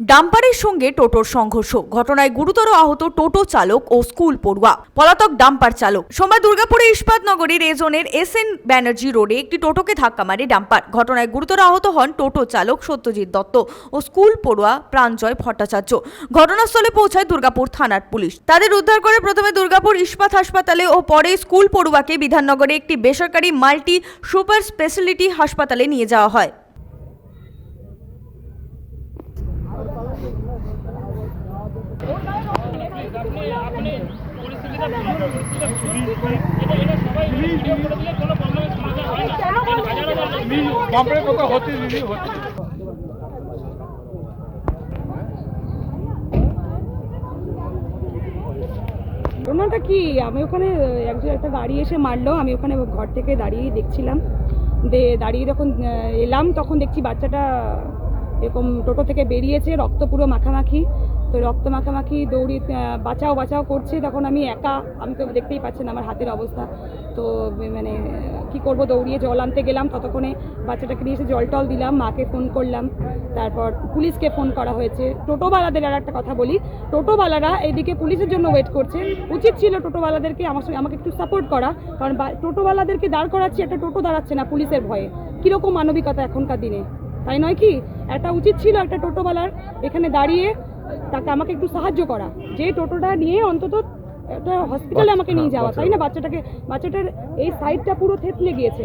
ডাম্পারের সঙ্গে টোটোর সংঘর্ষ। ঘটনায় গুরুতর আহত টোটো চালক ও স্কুল পড়ুয়া। পলাতক ডাম্পার চালক। সোমবার দুর্গাপুরে ইস্পাত নগরীর এজনের এস এন ব্যানার্জি রোডে একটি টোটোকে ধাক্কা মারে ডাম্পার। ঘটনায় গুরুতর আহত হন টোটো চালক সত্যজিৎ দত্ত ও স্কুল পড়ুয়া প্রাঞ্জয় ভট্টাচার্য। ঘটনাস্থলে পৌঁছায় দুর্গাপুর থানার পুলিশ। তাদের উদ্ধার করে প্রথমে দুর্গাপুর ইস্পাত হাসপাতালে ও পরে স্কুল পড়ুয়াকে বিধাননগরে একটি বেসরকারি মাল্টি সুপার স্পেশালিটি হাসপাতালে নিয়ে যাওয়া হয়। ঘটনাটা কি? আমি ওখানে, একজন একটা গাড়ি এসে মারলো। আমি ওখানে ঘর থেকে দাঁড়িয়ে দেখছিলাম। দে, দাঁড়িয়ে যখন এলাম, তখন দেখছি বাচ্চাটা এরকম টোটো থেকে বেরিয়েছে, রক্ত পুরো মাখামাখি। তো রক্ত মাখামাখি দৌড়ি বাঁচাও বাঁচাও করছে। তখন আমি একা, আমি তো দেখতেই পাচ্ছেন আমার হাতের অবস্থা। তো মানে কি করব? দৌড়িয়ে জল আনতে গেলাম। ততক্ষণে বাচ্চাটাকে নিয়ে এসে জল টল দিলাম, মাকে ফোন করলাম। তারপর পুলিশকে ফোন করা হয়েছে। টোটোওয়ালাদের আর একটা কথা বলি। টোটোওয়ালারা এদিকে পুলিশের জন্য ওয়েট করছে। উচিত ছিল টোটোওয়ালাদেরকে আমার সঙ্গে, আমাকে একটু সাপোর্ট করা। কারণ টোটোওয়ালাদেরকে দাঁড় করাচ্ছি, একটা টোটো দাঁড়াচ্ছে না পুলিশের ভয়ে। কীরকম মানবিকতা এখনকার দিনে? তাই নয় কি? একটা উচিত ছিল একটা টোটোওয়ালার এখানে দাঁড়িয়ে তাকে আমাকে একটু সাহায্য করা। যে টোটোটা নিয়ে অন্তত একটা হসপিটালে আমাকে নিয়ে যাওয়া, তাই না? বাচ্চাটাকে বাচ্চাটার এই সাইডটা পুরো থেতলে গিয়েছে।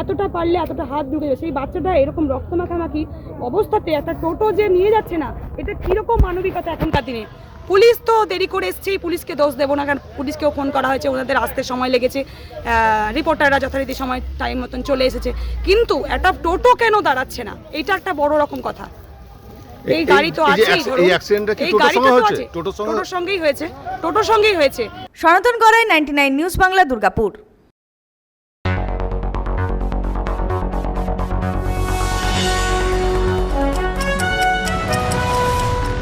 এতটা পারলে এতটা হাত ঢুকে যাবে। সেই বাচ্চাটা এরকম রক্ত মাখামাখি অবস্থাতে একটা টোটো যে নিয়ে যাচ্ছে না, এটা কীরকম মানবিকতা এখনকার দিনে? পুলিশ তো দেরি করে এসছেই পুলিশকে দোষ দেবো না কারণ পুলিশকেও ফোন করা হয়েছে ওনাদের আসতে সময় লেগেছে রিপোর্টাররা যথারীতি সময় টাইম মতন চলে এসেছে। কিন্তু একটা টোটো কেন দাঁড়াচ্ছে না? এটা একটা বড় রকম কথা। এই গাড়ি তো আছেই এই সঙ্গে তো হয়েছে? আছে। টোটোর সঙ্গে- টোটোর সঙ্গেই হয়েছে। টোটোর সঙ্গেই হয়েছে। Sanatan Garai ninety nine news Bangla Durgapur